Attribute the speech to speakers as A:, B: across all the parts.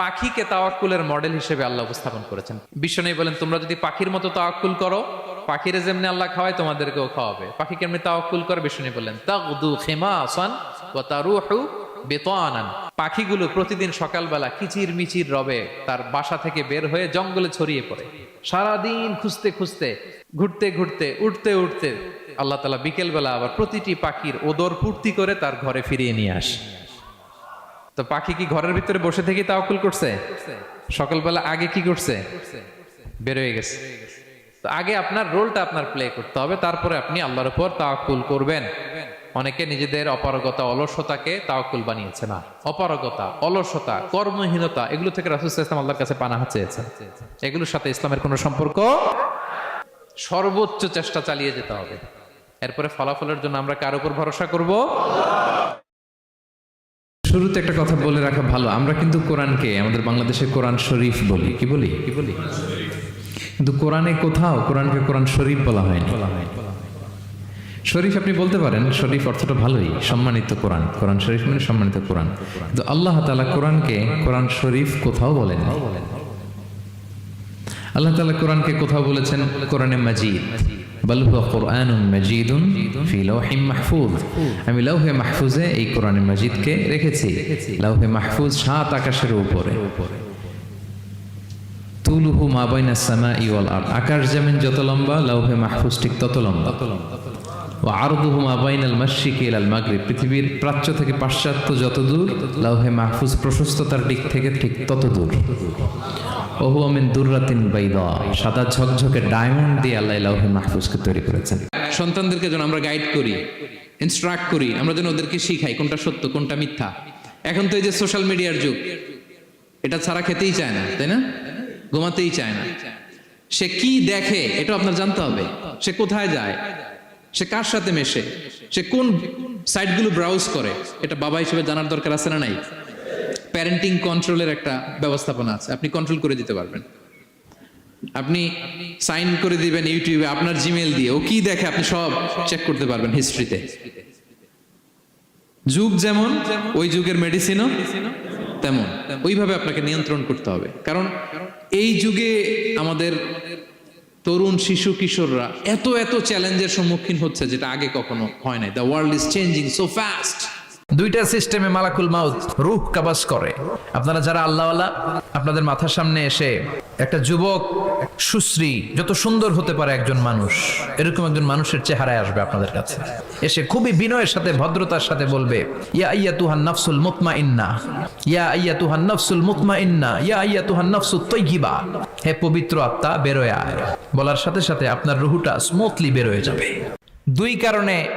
A: পাখিকে তাওয়াক্কুলের মডেল হিসেবে আল্লাহ উপস্থাপন করেছেন। বিশ্বনবী বলেন, তোমরা যদি পাখির মতো তাওয়াক্কুল করো, পাখিরে যেমনি আল্লাহ খাওয়ায়, তোমাদেরকেও খাওয়াবে। পাখি কেমনি তাওয়াক্কুল করে বিশ্বনবী বললেন তাগদু খিমাসান ওয়া তারুহু বেতানান। পাখিগুলো প্রতিদিন সকালবেলা কিচির মিচির রবে তার বাসা থেকে বের হয়ে জঙ্গলে ছড়িয়ে পড়ে। সারাদিন খুঁজতে খুঁজতে, ঘুরতে ঘুরতে, উঠতে উঠতে আল্লাহ তালা বিকেলবেলা আবার প্রতিটি পাখির ওদর পূর্তি করে তার ঘরে ফিরিয়ে নিয়ে আসে। তো পাখি কি ঘরের ভিতরে বসে থেকে তাওকুল করছে? সকালবেলা আগে কি করছে? বের হয়ে গেছে। তো আগে আপনার রোলটা আপনার প্লে করতে হবে, তারপরে আপনি আল্লাহর উপর তাওকুল করবেন। অনেকে নিজেদের অপারগতা, অলসতাকে তাওকুল বানিয়েছে না অপারগতা, অলসতা, কর্মহীনতা, এগুলো থেকে রাসুল ইসলাম আল্লাহর কাছে পানাহা চেয়েছেন। এগুলোর সাথে ইসলামের কোনো সম্পর্ক? সর্বোচ্চ চেষ্টা চালিয়ে যেতে হবে। এরপরে ফলাফলের জন্য আমরা কার উপর ভরসা করব? শুরুতে একটা কথা বলে রাখা ভালো। আমরা কিন্তু কোরআনকে আমাদের বাংলাদেশে কোরআন শরীফ বলি। কি বলি? কি বলি? কিন্তু কোরআনে কোথাও কোরআনকে কোরআন শরীফ বলা হয়নি। শরীফ আপনি বলতে পারেন শরীফ অর্থটা ভালোই সম্মানিত কোরআন। কোরআন শরীফ মানে সম্মানিত কোরআন। কিন্তু আল্লাহ তাআলা কোরআনকে কোরআন শরীফ কোথাও বলেন আল্লাহ তালা কোরআনকে কোথাও বলেছেন কোরআনে মাজিদ। বল কোরআন লাওহিম মাহফুজ। আমি লৌহে মাহফুজে এই কোরআন মজিদকে রেখেছি। লৌহে মাহফুজ সাত আকাশের উপরে। তুলুহু মাবাইনা সামা সামাই আর আকাশ যেমন যত লম্বা, লৌহে মাহফুজ ঠিক তত লম্বা। ও আরদুহু মা বাইনাল মাশরিকি ইলাল মাগরিব। পৃথিবীর প্রাচ্য থেকে পাশ্চাত্য যত দূর, লাউহে মাহফুজ প্রশস্ততার দিক থেকে ঠিক তত দূর। ওহু আমিন দুর্রাতিন বাইদা। সাদা ঝকঝকে ডায়মন্ড দিয়ে আল্লাহ লাউহে মাহফুজকে তৈরি করেছেন। সন্তানদেরকে যেন আমরা গাইড করি, ইনস্ট্রাক্ট করি, আমরা যেন ওদেরকে শিখাই কোনটা সত্য, কোনটা মিথ্যা। এখন তো এই যে সোশ্যাল মিডিয়ার যুগ, এটা ছাড়া খেতেই চায় না, তাই না? ঘুমাতেই চায় না। সে কি দেখে, এটা আপনার জানতে হবে। সে কোথায় যায়? সে কার সাথে মেশে? সে কোন সাইটগুলো ব্রাউজ করে? এটা বাবা হিসেবে জানার দরকার আছে না নাই? প্যারেন্টিং কন্ট্রোলের একটা ব্যবস্থাপনা আছে। আপনি কন্ট্রোল করে দিতে পারবেন। আপনি সাইন করে দিবেন ইউটিউবে আপনার জিমেল দিয়ে। ও কি দেখে আপনি সব চেক করতে পারবেন হিস্ট্রিতে যুগ যেমন, ওই যুগের মেডিসিনও তেমন। ওইভাবে আপনাকে নিয়ন্ত্রণ করতে হবে। কারণ এই যুগে আমাদের তরুণ শিশু কিশোররা এত এত চ্যালেঞ্জের সম্মুখীন হচ্ছে যেটা আগে কখনো হয় নাই। The world is changing so fast
B: দুইটা সিস্টেমে মালাকুল মাউত, রুহ কাবাস করে। আপনারা যারা আল্লাহওয়ালা, আপনাদের মাথার সামনে এসে একটা যুবক, সুশ্রী, যত সুন্দর হতে পারে একজন মানুষ, এরকম একজন মানুষের চেহারায় আসবে আপনাদের কাছে। এসে খুবই বিনয়ের সাথে, ভদ্রতার সাথে বলবে, ইয়া আইয়া তুহান নফসুল মুতমা ইন্না ইয়া আইয়া তুহান নফসুল মুতমা ইন্না ইয়া আইয়া তুহান নফসুল তৈগিবা হে পবিত্র আত্মা, বেরোয় আয়। বলার সাথে সাথে আপনার রুহুটা স্মুথলি বেরোয় যাবে। দুই কারণে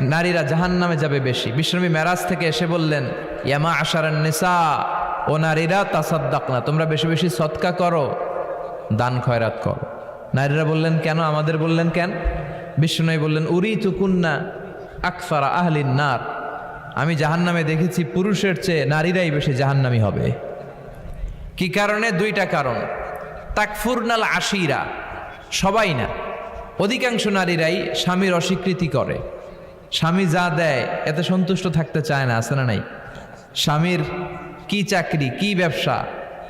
B: নারীরা জাহান নামে যাবে বেশি। বিষ্ণবী মেরাজ থেকে এসে বললেন ইয়ামা আশারান নিসা, ও নারীরা তাসাদ্দাক না তোমরা বেশি বেশি সৎকা করো, দান খয়রাত করো। নারীরা বললেন, কেন? আমাদের বললেন কেন? বিষ্ণু বললেন উরি তুকুন্না আকফারা আহলিন নার। আমি জাহান নামে দেখেছি পুরুষের চেয়ে নারীরাই বেশি জাহান্নামি হবে। কি কারণে? দুইটা কারণ। তাকফুরনাল আশিরা। সবাই না। অধিকাংশ নারীরাই স্বামীর অস্বীকৃতি করে। স্বামী যা দেয়, এতে সন্তুষ্ট থাকতে চায় না, আছে না নাই? স্বামীর কি চাকরি, কি ব্যবসা,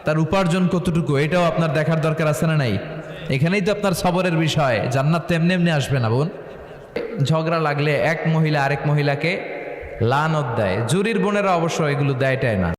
B: তার উপার্জন কতটুকু, এটাও আপনার দেখার দরকার আছে না নাই? এখানেই তো আপনার সবরের বিষয়, জান্নাত তো এমনি এমনি আসবে না, বোন। ঝগড়া লাগলে এক মহিলা আরেক মহিলাকে লানত দেয়। জুরির বোনেরা অবশ্য এগুলো দেয়টাই না।